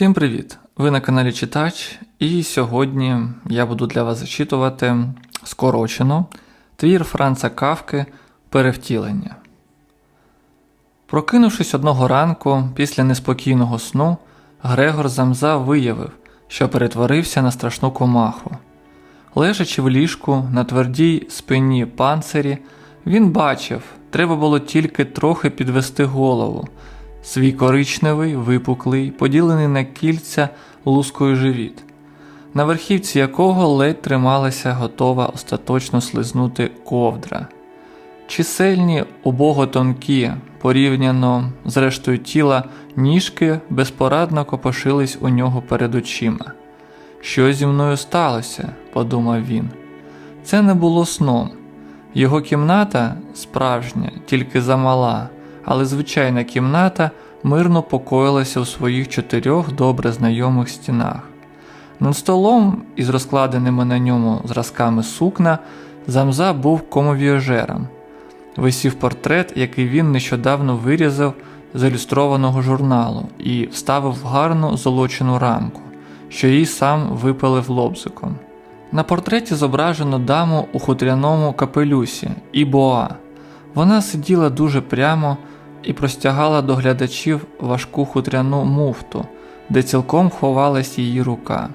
Всім привіт! Ви на каналі Читач, і сьогодні я буду для вас зачитувати скорочено твір Франца Кавки Перевтілення. Прокинувшись одного ранку після неспокійного сну, Грегор Замза виявив, що перетворився на страшну комаху. Лежачи в ліжку на твердій спині панцирі, він бачив, треба було тільки трохи підвести голову. Свій коричневий, випуклий, поділений на кільця лускою живіт, на верхівці якого ледь трималася готова остаточно слизнути ковдра. Чисельні, убого тонкі, порівняно з рештою тіла, ніжки безпорадно копошились у нього перед очима. Що зі мною сталося? подумав він. Це не було сном. Його кімната справжня, тільки замала, але звичайна кімната мирно покоїлася у своїх чотирьох добре знайомих стінах. Над столом із розкладеними на ньому зразками сукна замза був комовіожером. Висів портрет, який він нещодавно вирізав з ілюстрованого журналу і вставив в гарну золочену рамку, що їй сам випилив лобзиком. На портреті зображено даму у хутряному капелюсі і боа. Вона сиділа дуже прямо і простягала до глядачів важку хутряну муфту, де цілком ховалась її рука.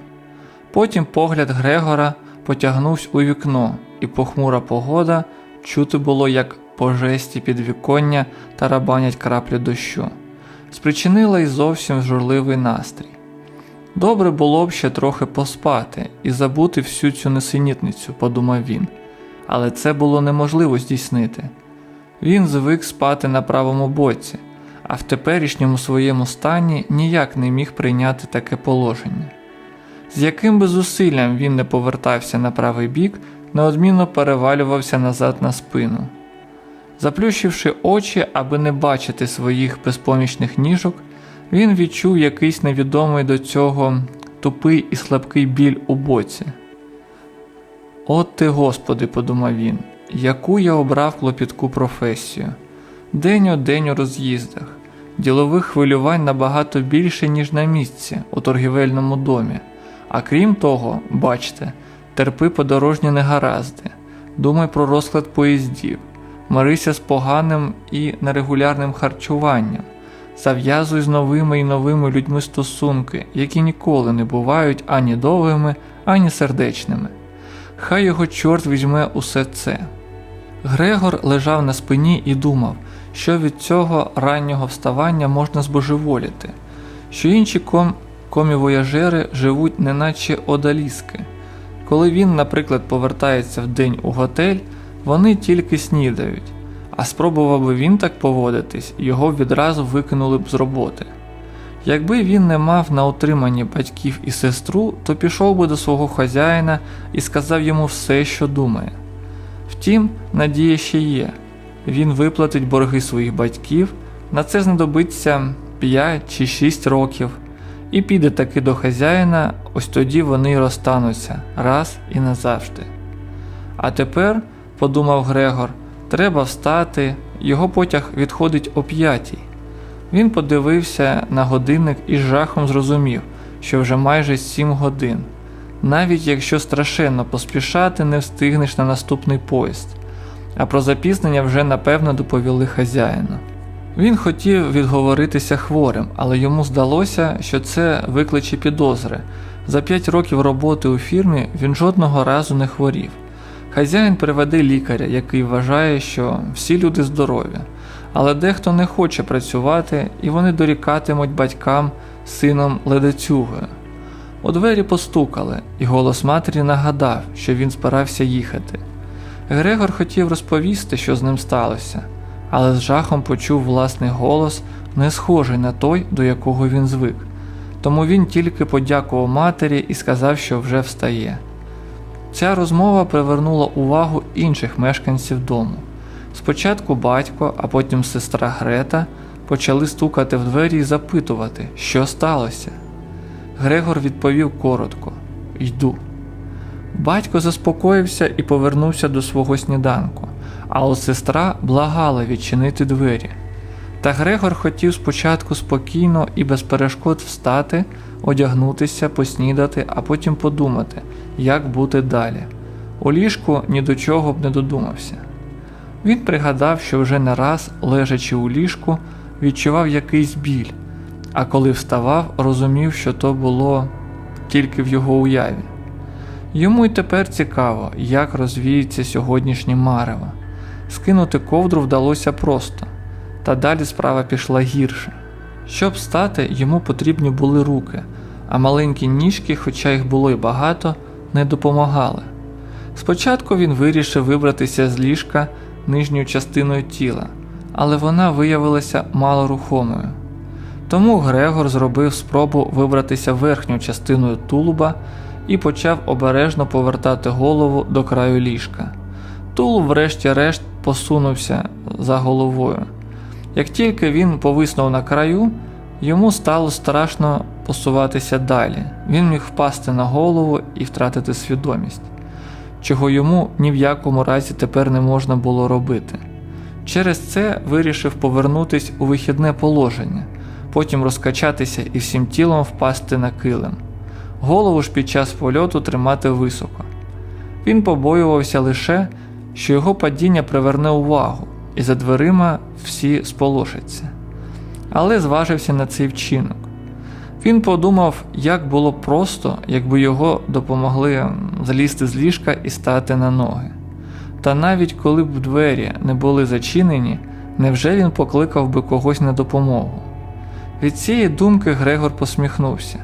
Потім погляд Грегора потягнувся у вікно, і похмура погода чути було, як по жесті підвіконня тарабанять краплі дощу, спричинила й зовсім журливий настрій. Добре було б ще трохи поспати і забути всю цю несенітницю, подумав він, але це було неможливо здійснити. Він звик спати на правому боці, а в теперішньому своєму стані ніяк не міг прийняти таке положення. З яким би зусиллям він не повертався на правий бік, неодмінно перевалювався назад на спину. Заплющивши очі, аби не бачити своїх безпомічних ніжок, він відчув якийсь невідомий до цього тупий і слабкий біль у боці. От ти, Господи, подумав він, яку я обрав клопітку професію. День у день у роз'їздах, ділових хвилювань набагато більше, ніж на місці у торгівельному домі. А крім того, бачте, терпи подорожні негаразди, думай про розклад поїздів, мирися з поганим і нерегулярним харчуванням, зав'язуй з новими і новими людьми стосунки, які ніколи не бувають ані довгими, ані сердечними. Хай його чорт візьме усе це. Грегор лежав на спині і думав, що від цього раннього вставання можна збожеволіти, що інші ком комівояжери живуть неначе одаліски. Коли він, наприклад, повертається в день у готель, вони тільки снідають, а спробував би він так поводитись, його відразу викинули б з роботи. Якби він не мав на утриманні батьків і сестру, то пішов би до свого хазяїна і сказав йому все, що думає. Втім, надія ще є він виплатить борги своїх батьків, на це знадобиться 5 чи 6 років, і піде таки до хазяїна, ось тоді вони розстануться раз і назавжди. А тепер, подумав Грегор, треба встати, його потяг відходить о п'ятій. Він подивився на годинник і з жахом зрозумів, що вже майже 7 годин. Навіть якщо страшенно поспішати, не встигнеш на наступний поїзд, а про запізнення вже напевно доповіли хазяїну. Він хотів відговоритися хворим, але йому здалося, що це викличе підозри. За 5 років роботи у фірмі він жодного разу не хворів. Хазяїн приведе лікаря, який вважає, що всі люди здорові, але дехто не хоче працювати і вони дорікатимуть батькам сином ледацюгою. У двері постукали, і голос матері нагадав, що він збирався їхати. Грегор хотів розповісти, що з ним сталося, але з жахом почув власний голос, не схожий на той, до якого він звик. Тому він тільки подякував матері і сказав, що вже встає. Ця розмова привернула увагу інших мешканців дому. Спочатку батько, а потім сестра Грета почали стукати в двері і запитувати, що сталося. Грегор відповів коротко Йду. Батько заспокоївся і повернувся до свого сніданку, а от сестра благала відчинити двері. Та Грегор хотів спочатку спокійно і без перешкод встати, одягнутися, поснідати, а потім подумати, як бути далі. У ліжку ні до чого б не додумався. Він пригадав, що вже не раз, лежачи у ліжку, відчував якийсь біль, а коли вставав, розумів, що то було тільки в його уяві. Йому й тепер цікаво, як розвіється сьогоднішнє марево. Скинути ковдру вдалося просто, та далі справа пішла гірше. Щоб стати, йому потрібні були руки, а маленькі ніжки, хоча їх було й багато, не допомагали. Спочатку він вирішив вибратися з ліжка нижньою частиною тіла, але вона виявилася малорухомою. Тому Грегор зробив спробу вибратися верхньою частиною тулуба і почав обережно повертати голову до краю ліжка. Тулуб, врешті-решт, посунувся за головою. Як тільки він повиснув на краю, йому стало страшно посуватися далі. Він міг впасти на голову і втратити свідомість, чого йому ні в якому разі тепер не можна було робити. Через це вирішив повернутись у вихідне положення, потім розкачатися і всім тілом впасти на килим. Голову ж під час польоту тримати високо. Він побоювався лише, що його падіння приверне увагу, і за дверима всі сполошаться. Але зважився на цей вчинок. Він подумав, як було просто, якби його допомогли залізти з ліжка і стати на ноги. Та навіть коли б двері не були зачинені, невже він покликав би когось на допомогу? Від цієї думки Грегор посміхнувся,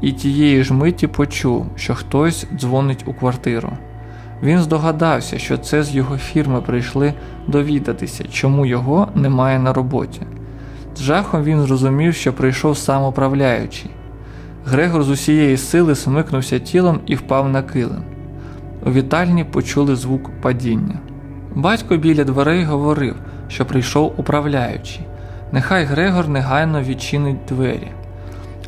і тієї ж миті почув, що хтось дзвонить у квартиру. Він здогадався, що це з його фірми прийшли довідатися, чому його немає на роботі. З жахом він зрозумів, що прийшов сам управляючий. Грегор з усієї сили смикнувся тілом і впав на килим. У вітальні почули звук падіння. Батько біля дверей говорив, що прийшов управляючий. Нехай Грегор негайно відчинить двері.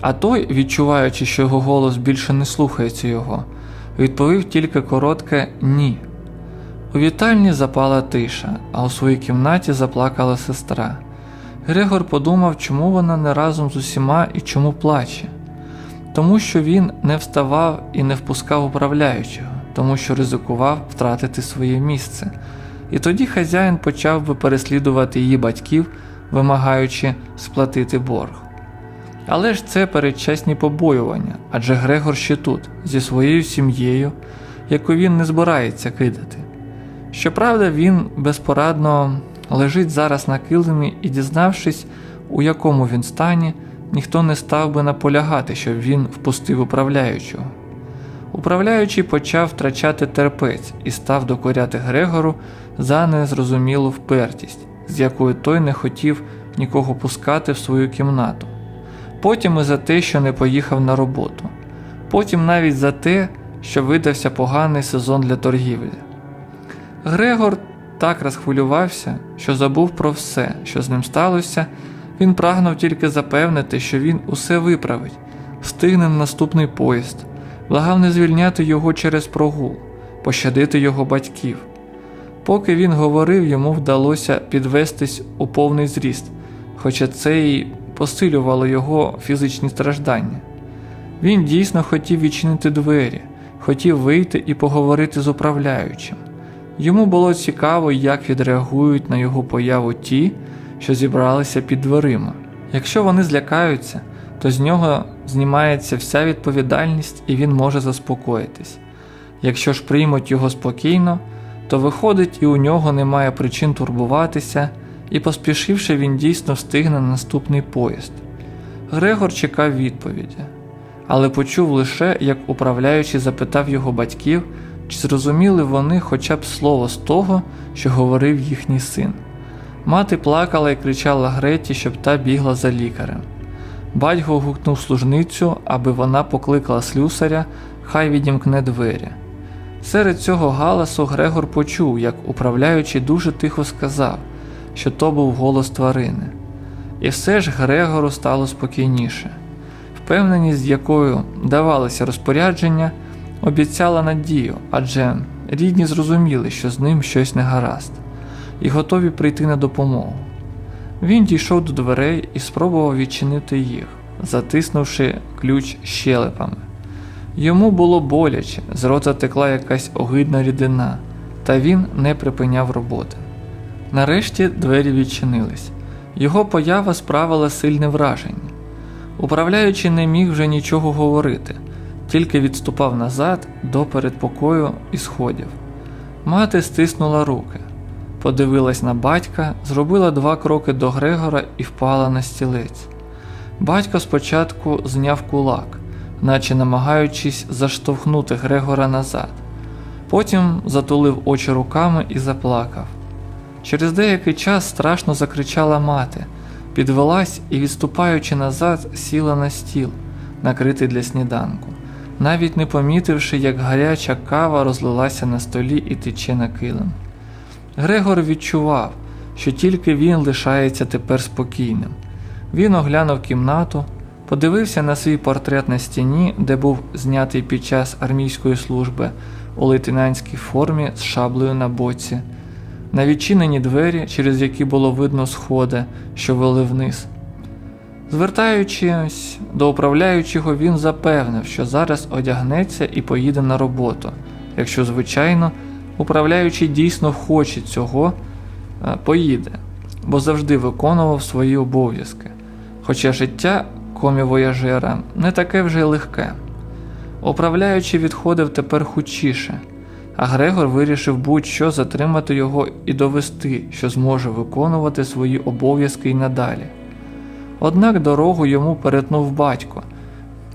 А той, відчуваючи, що його голос більше не слухається його, відповів тільки коротке ні. У вітальні запала тиша, а у своїй кімнаті заплакала сестра. Грегор подумав, чому вона не разом з усіма і чому плаче. Тому що він не вставав і не впускав управляючого, тому що ризикував втратити своє місце. І тоді хазяїн почав би переслідувати її батьків, вимагаючи сплатити борг. Але ж це передчасні побоювання, адже Грегор ще тут, зі своєю сім'єю, яку він не збирається кидати. Щоправда, він безпорадно лежить зараз на килимі і, дізнавшись, у якому він стані, ніхто не став би наполягати, щоб він впустив управляючого. Управляючий почав втрачати терпець і став докоряти Грегору за незрозумілу впертість, з якою той не хотів нікого пускати в свою кімнату. Потім і за те, що не поїхав на роботу, потім навіть за те, що видався поганий сезон для торгівлі. Грегор так розхвилювався, що забув про все, що з ним сталося, він прагнув тільки запевнити, що він усе виправить, встигне на наступний поїзд, благав не звільняти його через прогул, пощадити його батьків. Поки він говорив, йому вдалося підвестись у повний зріст, хоча це й посилювало його фізичні страждання. Він дійсно хотів відчинити двері, хотів вийти і поговорити з управляючим. Йому було цікаво, як відреагують на його появу ті, що зібралися під дверима. Якщо вони злякаються, то з нього знімається вся відповідальність і він може заспокоїтись. Якщо ж приймуть його спокійно, то виходить і у нього немає причин турбуватися, і поспішивши він дійсно встигне на наступний поїзд. Грегор чекав відповіді, але почув лише, як управляючий запитав його батьків, чи зрозуміли вони хоча б слово з того, що говорив їхній син. Мати плакала і кричала Греті, щоб та бігла за лікарем. Батько гукнув служницю, аби вона покликала слюсаря, хай відімкне двері. Серед цього галасу Грегор почув, як управляючий дуже тихо сказав, що то був голос тварини. І все ж Грегору стало спокійніше. Впевненість, з якою давалися розпорядження, обіцяла надію, адже рідні зрозуміли, що з ним щось не гаразд, і готові прийти на допомогу. Він дійшов до дверей і спробував відчинити їх, затиснувши ключ щелепами. Йому було боляче, з рота текла якась огидна рідина, та він не припиняв роботи. Нарешті двері відчинились. Його поява справила сильне враження. Управляючи не міг вже нічого говорити, тільки відступав назад до передпокою і сходів. Мати стиснула руки, подивилась на батька, зробила два кроки до Грегора і впала на стілець. Батько спочатку зняв кулак, наче намагаючись заштовхнути Грегора назад. Потім затулив очі руками і заплакав. Через деякий час страшно закричала мати, підвелась і, відступаючи назад, сіла на стіл, накритий для сніданку, навіть не помітивши, як гаряча кава розлилася на столі і тече на килим. Грегор відчував, що тільки він лишається тепер спокійним. Він оглянув кімнату, подивився на свій портрет на стіні, де був знятий під час армійської служби у лейтенантській формі з шаблею на боці, на відчинені двері, через які було видно сходи, що вели вниз. Звертаючись до управляючого, він запевнив, що зараз одягнеться і поїде на роботу, якщо, звичайно, управляючий дійсно хоче цього, е, поїде, бо завжди виконував свої обов'язки. Хоча життя комі-вояжера не таке вже й легке. Управляючий відходив тепер хутчіше, а Грегор вирішив будь-що затримати його і довести, що зможе виконувати свої обов'язки й надалі. Однак дорогу йому перетнув батько,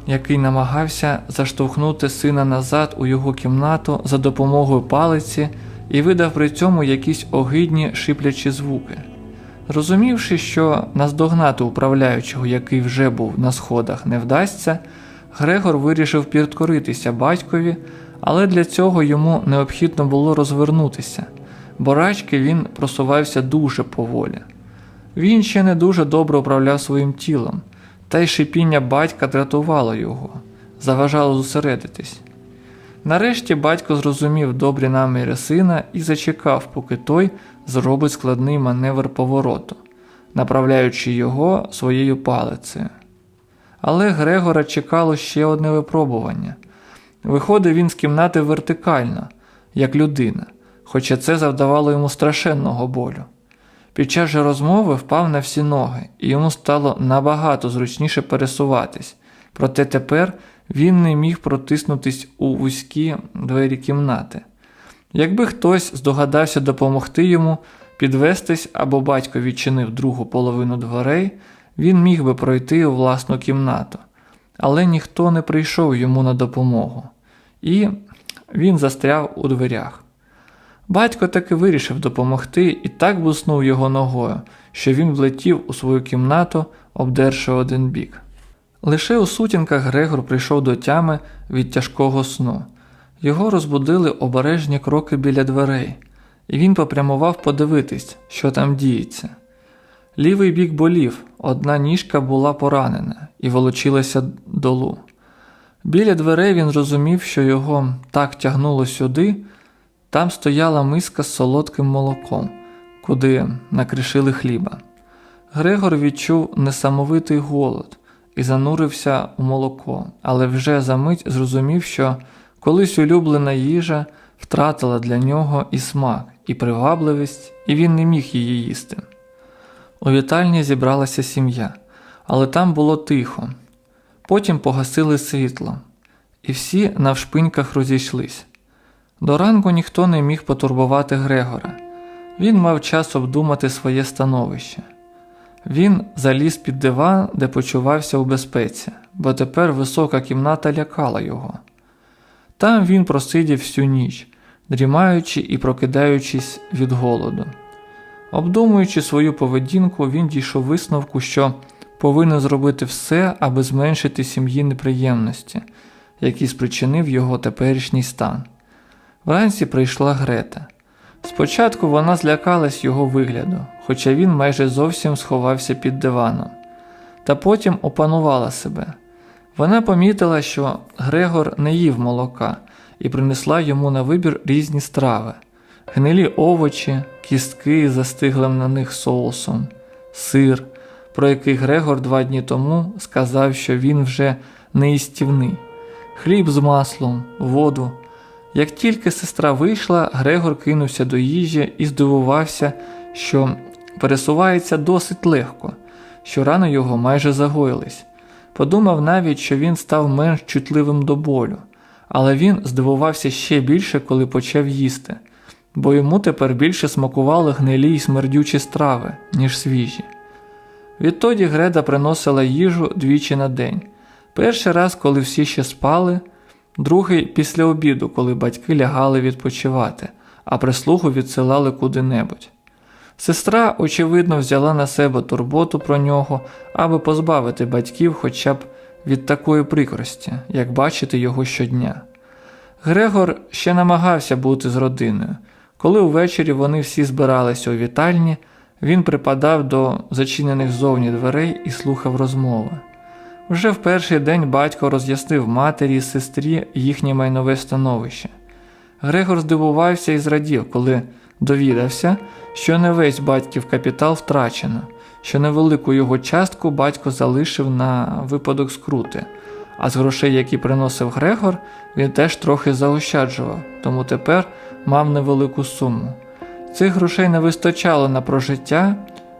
який намагався заштовхнути сина назад у його кімнату за допомогою палиці і видав при цьому якісь огидні шиплячі звуки. Розумівши, що наздогнати управляючого, який вже був на сходах, не вдасться, Грегор вирішив підкоритися батькові, але для цього йому необхідно було розвернутися, бо рачки він просувався дуже поволі. Він ще не дуже добре управляв своїм тілом, та й шипіння батька дратувало його, заважало зосередитись. Нарешті батько зрозумів добрі наміри сина і зачекав, поки той зробить складний маневр повороту, направляючи його своєю палицею. Але Грегора чекало ще одне випробування. Виходив він з кімнати вертикально, як людина, хоча це завдавало йому страшенного болю. Під час же розмови впав на всі ноги, і йому стало набагато зручніше пересуватись, проте тепер він не міг протиснутись у вузькі двері кімнати. Якби хтось здогадався допомогти йому підвестись або батько відчинив другу половину дверей, він міг би пройти у власну кімнату, але ніхто не прийшов йому на допомогу, і він застряв у дверях. Батько таки вирішив допомогти і так буснув його ногою, що він влетів у свою кімнату, обдерши один бік. Лише у сутінках Грегор прийшов до тями від тяжкого сну. Його розбудили обережні кроки біля дверей, і він попрямував подивитись, що там діється. Лівий бік болів, одна ніжка була поранена і волочилася долу. Біля дверей він зрозумів, що його так тягнуло сюди, там стояла миска з солодким молоком, куди накришили хліба. Грегор відчув несамовитий голод і занурився у молоко, але вже за мить зрозумів, що колись улюблена їжа втратила для нього і смак, і привабливість, і він не міг її їсти. У вітальні зібралася сім'я, але там було тихо. Потім погасили світло, і всі навшпиньках розійшлись. До ранку ніхто не міг потурбувати Грегора. Він мав час обдумати своє становище. Він заліз під диван, де почувався у безпеці, бо тепер висока кімната лякала його. Там він просидів всю ніч, дрімаючи і прокидаючись від голоду. Обдумуючи свою поведінку, він дійшов висновку, що повинен зробити все, аби зменшити сім'ї неприємності, які спричинив його теперішній стан. Вранці прийшла Грета. Спочатку вона злякалась його вигляду, хоча він майже зовсім сховався під диваном, та потім опанувала себе. Вона помітила, що Грегор не їв молока і принесла йому на вибір різні страви, гнилі овочі, кістки з застиглим на них соусом, сир, про який Грегор два дні тому сказав, що він вже неїстівний. Хліб з маслом, воду. Як тільки сестра вийшла, Грегор кинувся до їжі і здивувався, що пересувається досить легко, що рани його майже загоїлись. Подумав навіть, що він став менш чутливим до болю, але він здивувався ще більше, коли почав їсти, бо йому тепер більше смакували гнилі й смердючі страви, ніж свіжі. Відтоді Греда приносила їжу двічі на день. Перший раз, коли всі ще спали, другий після обіду, коли батьки лягали відпочивати, а прислугу відсилали куди-небудь. Сестра, очевидно, взяла на себе турботу про нього, аби позбавити батьків хоча б від такої прикрості, як бачити його щодня. Грегор ще намагався бути з родиною. Коли увечері вони всі збиралися у вітальні, він припадав до зачинених зовні дверей і слухав розмови. Вже в перший день батько роз'яснив матері і сестрі їхнє майнове становище. Грегор здивувався і зрадів, коли довідався, що не весь батьків капітал втрачено, що невелику його частку батько залишив на випадок скрути, а з грошей, які приносив Грегор, він теж трохи заощаджував, тому тепер мав невелику суму. Цих грошей не вистачало на прожиття,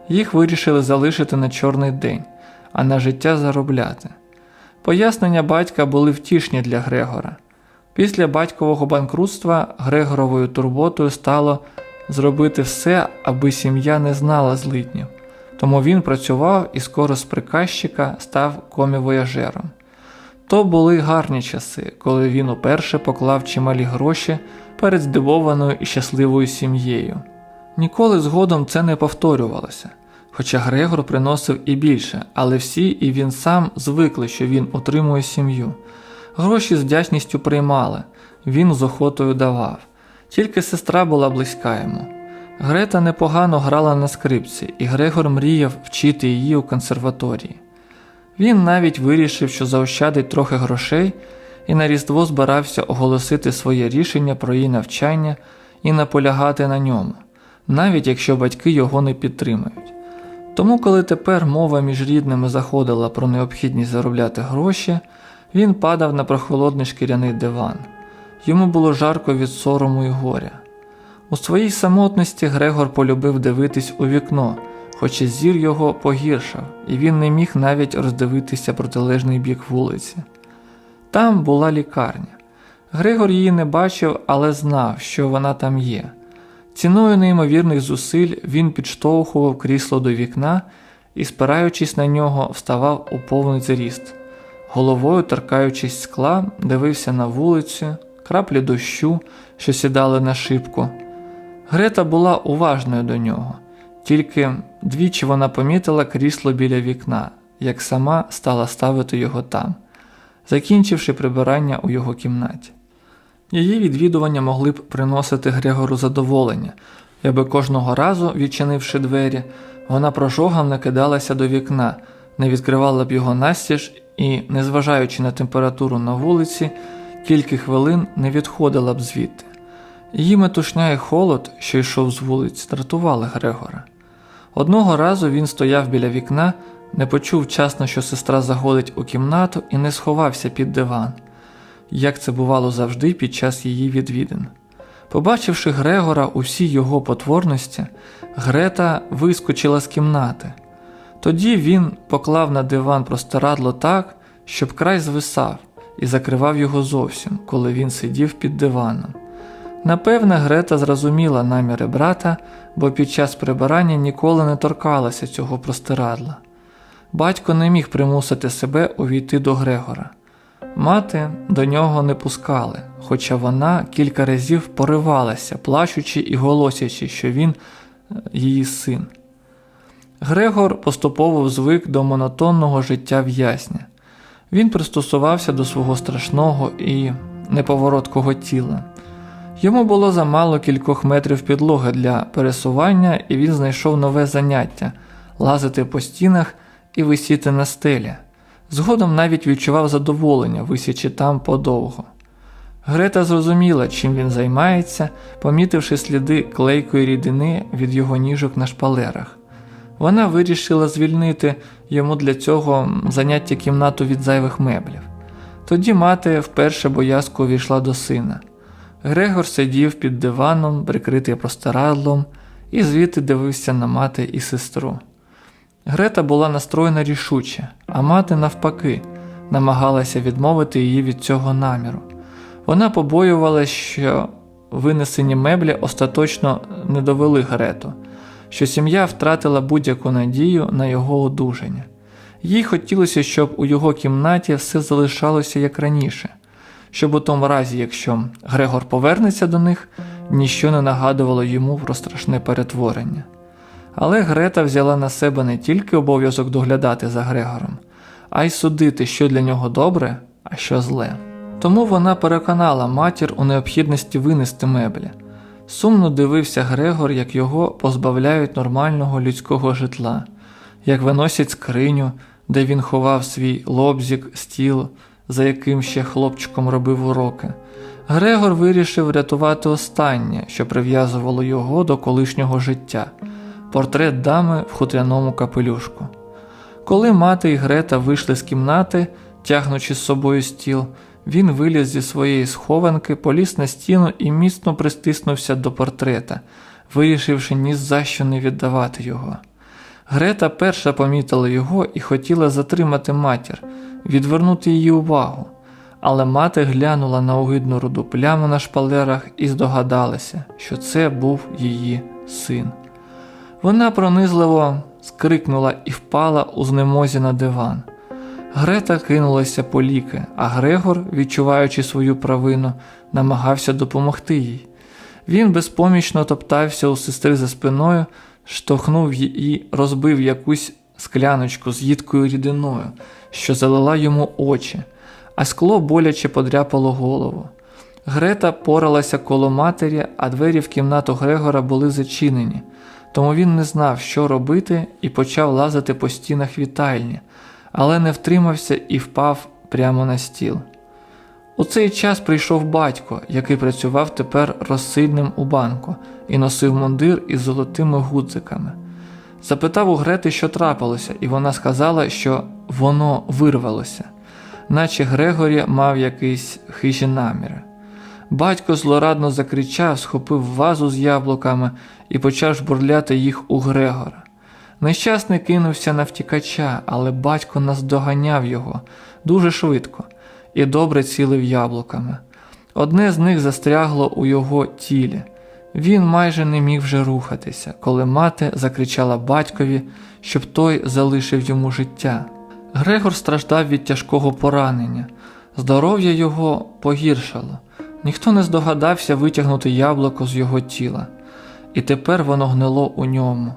їх вирішили залишити на чорний день, а на життя заробляти. Пояснення батька були втішні для Грегора. Після батькового банкрутства Грегоровою турботою стало зробити все, аби сім'я не знала злиднів. Тому він працював і скоро з приказчика став комівояжером. То були гарні часи, коли він уперше поклав чималі гроші перед здивованою і щасливою сім'єю. Ніколи згодом це не повторювалося, хоча Грегор приносив і більше, але всі і він сам звикли, що він утримує сім'ю. Гроші з вдячністю приймали, він з охотою давав. Тільки сестра була близька йому. Грета непогано грала на скрипці, і Грегор мріяв вчити її у консерваторії. Він навіть вирішив, що заощадить трохи грошей, і на Різдво збирався оголосити своє рішення про її навчання і наполягати на ньому, навіть якщо батьки його не підтримають. Тому, коли тепер мова між рідними заходила про необхідність заробляти гроші, він падав на прохолодний шкіряний диван. Йому було жарко від сорому і горя. У своїй самотності Грегор полюбив дивитись у вікно, хоч і зір його погіршав, і він не міг навіть роздивитися протилежний бік вулиці. Там була лікарня. Грегор її не бачив, але знав, що вона там є. Ціною неймовірних зусиль він підштовхував крісло до вікна і, спираючись на нього, вставав у повний зріст. Головою, торкаючись скла, дивився на вулицю, краплі дощу, що сідали на шибку. Грета була уважною до нього, тільки двічі вона помітила крісло біля вікна, як сама стала ставити його там, закінчивши прибирання у його кімнаті. Її відвідування могли б приносити Грегору задоволення, якби кожного разу, відчинивши двері, вона прожогом не кидалася до вікна, не відкривала б його настіж і, незважаючи на температуру на вулиці, кілька хвилин не відходила б звідти. Її метушня і холод, що йшов з вулиць, дратували Грегора. Одного разу він стояв біля вікна, не почув вчасно, що сестра заходить у кімнату і не сховався під диван, як це бувало завжди під час її відвідин. Побачивши Грегора у всій його потворності, Грета вискочила з кімнати. Тоді він поклав на диван простирадло так, щоб край звисав, і закривав його зовсім, коли він сидів під диваном. Напевне, Грета зрозуміла наміри брата, бо під час прибирання ніколи не торкалася цього простирадла. Батько не міг примусити себе увійти до Грегора. Мати до нього не пускали, хоча вона кілька разів поривалася, плачучи і голосячи, що він е, її син. Грегор поступово звик до монотонного життя в'язня. Він пристосувався до свого страшного і неповороткого тіла. Йому було замало кількох метрів підлоги для пересування, і він знайшов нове заняття лазити по стінах і висіти на стелі. Згодом навіть відчував задоволення, висячи там подовго. Грета зрозуміла, чим він займається, помітивши сліди клейкої рідини від його ніжок на шпалерах. Вона вирішила звільнити йому для цього заняття кімнату від зайвих меблів. Тоді мати вперше боязко увійшла до сина. Грегор сидів під диваном, прикритий простирадлом, і звідти дивився на мати і сестру. Грета була настроєна рішуче, а мати, навпаки, намагалася відмовити її від цього наміру. Вона побоювалася, що винесені меблі остаточно не довели Грету, що сім'я втратила будь-яку надію на його одужання. Їй хотілося, щоб у його кімнаті все залишалося як раніше, щоб у тому разі, якщо Грегор повернеться до них, ніщо не нагадувало йому про страшне перетворення. Але Грета взяла на себе не тільки обов'язок доглядати за Грегором, а й судити, що для нього добре, а що зле. Тому вона переконала матір у необхідності винести меблі. Сумно дивився Грегор, як його позбавляють нормального людського житла, як виносять скриню, де він ховав свій лобзік, стіл, за яким ще хлопчиком робив уроки. Грегор вирішив рятувати останнє, що прив'язувало його до колишнього життя портрет дами в хутряному капелюшку. Коли мати і Грета вийшли з кімнати, тягнучи з собою стіл, він виліз зі своєї схованки, поліз на стіну і міцно пристиснувся до портрета, вирішивши ні за що не віддавати його. Грета перша помітила його і хотіла затримати матір, відвернути її увагу, але мати глянула на огидну руду пляму на шпалерах і здогадалася, що це був її син. Вона пронизливо скрикнула і впала у знемозі на диван. Грета кинулася по ліки, а Грегор, відчуваючи свою провину, намагався допомогти їй. Він безпомічно топтався у сестри за спиною, штовхнув її і розбив якусь скляночку з їдкою рідиною, що залила йому очі, а скло боляче подряпало голову. Грета поралася коло матері, а двері в кімнату Грегора були зачинені, тому він не знав, що робити, і почав лазити по стінах вітальні, але не втримався і впав прямо на стіл. У цей час прийшов батько, який працював тепер розсильним у банку і носив мундир із золотими гудзиками. Запитав у Грети, що трапилося, і вона сказала, що воно вирвалося, наче Грегорі мав якийсь хижі наміри. Батько злорадно закричав, схопив вазу з яблуками і почав жбурляти їх у Грегора. Нещасний кинувся на втікача, але батько наздоганяв його дуже швидко і добре цілив яблуками. Одне з них застрягло у його тілі. Він майже не міг вже рухатися, коли мати закричала батькові, щоб той залишив йому життя. Грегор страждав від тяжкого поранення, здоров'я його погіршало, ніхто не здогадався витягнути яблуко з його тіла, і тепер воно гнило у ньому,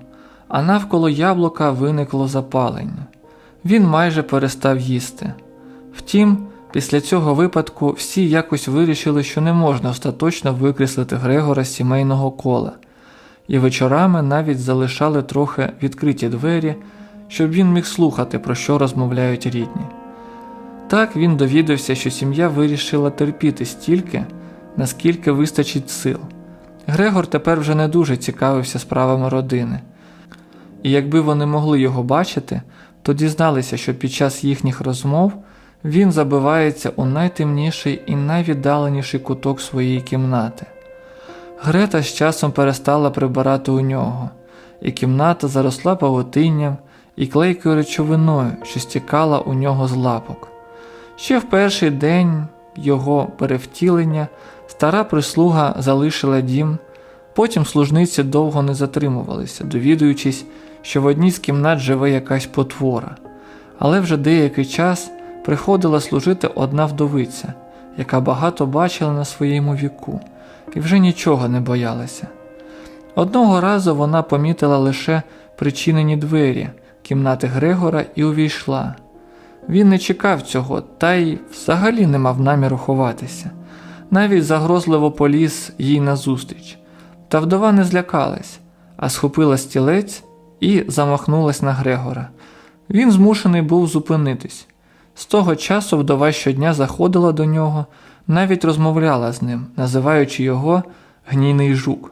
а навколо яблука виникло запалення. Він майже перестав їсти. Втім, Після цього випадку всі якось вирішили, що не можна остаточно викреслити Грегора з сімейного кола, і вечорами навіть залишали трохи відкриті двері, щоб він міг слухати, про що розмовляють рідні. Так він довідався, що сім'я вирішила терпіти стільки, наскільки вистачить сил. Грегор тепер вже не дуже цікавився справами родини, і якби вони могли його бачити, то дізналися, що під час їхніх розмов. Він забивається у найтемніший і найвіддаленіший куток своєї кімнати. Грета з часом перестала прибирати у нього, і кімната заросла павутинням і клейкою речовиною, що стікала у нього з лапок. Ще в перший день його перевтілення стара прислуга залишила дім, потім служниці довго не затримувалися, довідуючись, що в одній з кімнат живе якась потвора, але вже деякий час приходила служити одна вдовиця, яка багато бачила на своєму віку і вже нічого не боялася. Одного разу вона помітила лише причинені двері кімнати Грегора і увійшла. Він не чекав цього, та й взагалі не мав наміру ховатися, навіть загрозливо поліз їй назустріч. Та вдова не злякалась, а схопила стілець і замахнулась на Грегора. Він змушений був зупинитись. З того часу вдова щодня заходила до нього, навіть розмовляла з ним, називаючи його гнійний жук.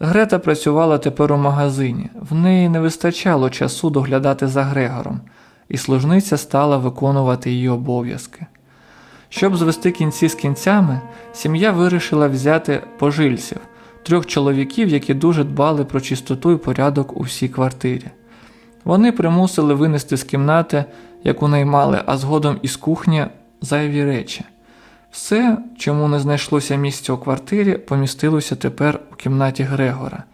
Грета працювала тепер у магазині, в неї не вистачало часу доглядати за Грегором, і служниця стала виконувати її обов'язки. Щоб звести кінці з кінцями, сім'я вирішила взяти пожильців, трьох чоловіків, які дуже дбали про чистоту і порядок у всій квартирі. Вони примусили винести з кімнати, яку наймали, а згодом із кухні зайві речі. Все, чому не знайшлося місця у квартирі, помістилося тепер у кімнаті Грегора,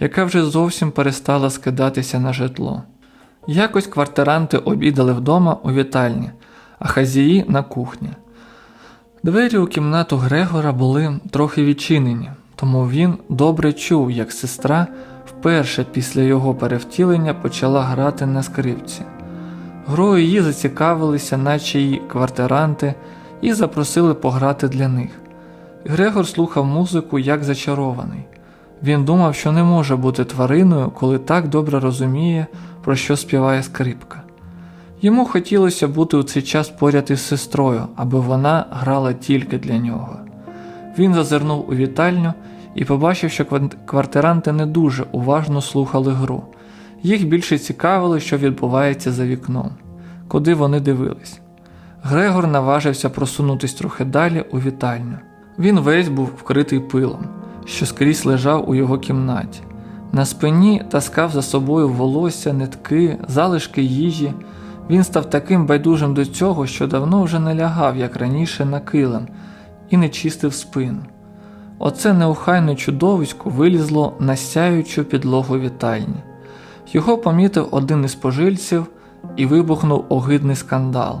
яка вже зовсім перестала скидатися на житло. Якось квартиранти обідали вдома у вітальні, а хазії на кухні. Двері у кімнату Грегора були трохи відчинені, тому він добре чув, як сестра вперше після його перевтілення почала грати на скрипці. Грою її зацікавилися, наче й квартиранти, і запросили пограти для них. Грегор слухав музику як зачарований. Він думав, що не може бути твариною, коли так добре розуміє, про що співає скрипка. Йому хотілося бути у цей час поряд із сестрою, аби вона грала тільки для нього. Він зазирнув у вітальню і побачив, що квартиранти не дуже уважно слухали гру. Їх більше цікавило, що відбувається за вікном, куди вони дивились. Грегор наважився просунутись трохи далі у вітальню. Він весь був вкритий пилом, що скрізь лежав у його кімнаті. На спині таскав за собою волосся, нитки, залишки їжі. Він став таким байдужим до цього, що давно вже не лягав, як раніше, на килим, і не чистив спину. Оце неухайне чудовисько вилізло на сяючу підлогу вітальні. Його помітив один із пожильців і вибухнув огидний скандал.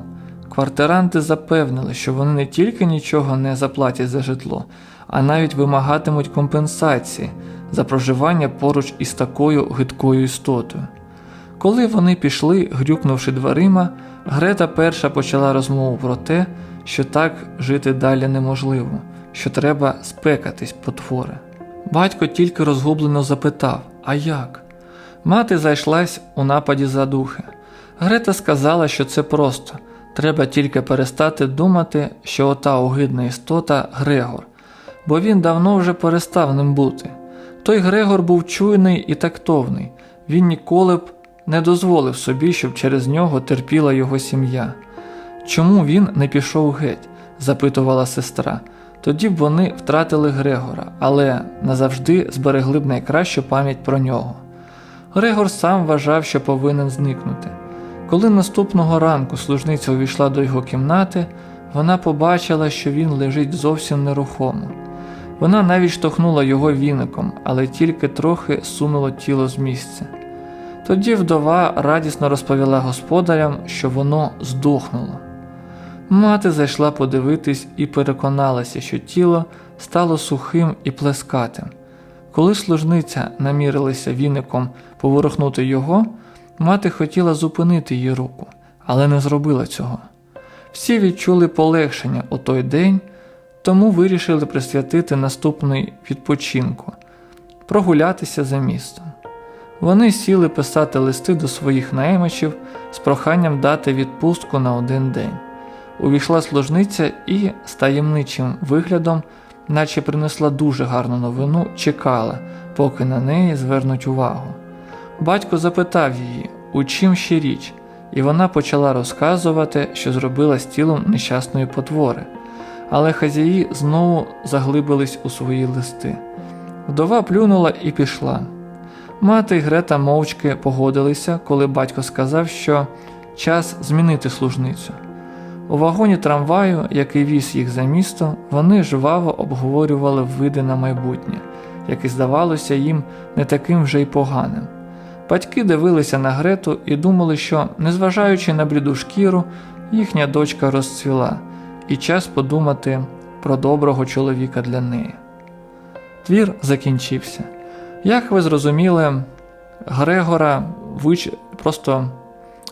Квартиранти запевнили, що вони не тільки нічого не заплатять за житло, а навіть вимагатимуть компенсації за проживання поруч із такою гидкою істотою. Коли вони пішли, грюкнувши дверима, Грета перша почала розмову про те, що так жити далі неможливо, що треба спекатись потвори. Батько тільки розгублено запитав: А як? Мати зайшлась у нападі за духи. Грета сказала, що це просто. Треба тільки перестати думати, що ота огидна істота Грегор, бо він давно вже перестав ним бути. Той Грегор був чуйний і тактовний, він ніколи б не дозволив собі, щоб через нього терпіла його сім'я. Чому він не пішов геть? запитувала сестра. Тоді б вони втратили Грегора, але назавжди зберегли б найкращу пам'ять про нього. Грегор сам вважав, що повинен зникнути. Коли наступного ранку служниця увійшла до його кімнати, вона побачила, що він лежить зовсім нерухомо. Вона навіть штовхнула його віником, але тільки трохи сунуло тіло з місця. Тоді вдова радісно розповіла господарям, що воно здохнуло. Мати зайшла подивитись і переконалася, що тіло стало сухим і плескатим. Коли служниця намірилася віником поворухнути його, мати хотіла зупинити її руку, але не зробила цього. Всі відчули полегшення у той день, тому вирішили присвятити наступний відпочинку прогулятися за містом. Вони сіли писати листи до своїх наймачів з проханням дати відпустку на один день. Увійшла служниця і з таємничим виглядом, наче принесла дуже гарну новину, чекала, поки на неї звернуть увагу. Батько запитав її, у чим ще річ, і вона почала розказувати, що зробила з тілом нещасної потвори. Але хазяї знову заглибились у свої листи. Вдова плюнула і пішла. Мати і Грета мовчки погодилися, коли батько сказав, що час змінити служницю. У вагоні трамваю, який віз їх за місто, вони жваво обговорювали види на майбутнє, яке здавалося їм не таким вже й поганим. Батьки дивилися на Грету і думали, що, незважаючи на бліду шкіру, їхня дочка розцвіла, і час подумати про доброго чоловіка для неї. Твір закінчився. Як ви зрозуміли, Грегора вич... просто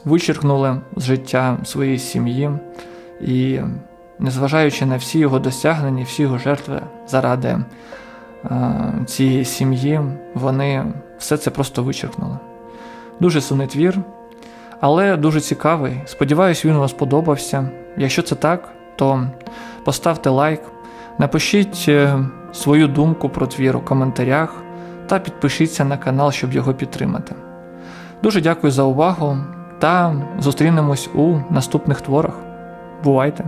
вичеркнули з життя своєї сім'ї, і, незважаючи на всі його досягнення, всі його жертви заради е, цієї сім'ї, вони все це просто вичеркнули. Дуже сумний твір, але дуже цікавий. Сподіваюсь, він вам сподобався. Якщо це так, то поставте лайк, напишіть е, свою думку про твір у коментарях. та підпишіться на канал, щоб його підтримати. Дуже дякую за увагу та зустрінемось у наступних творах. Бувайте!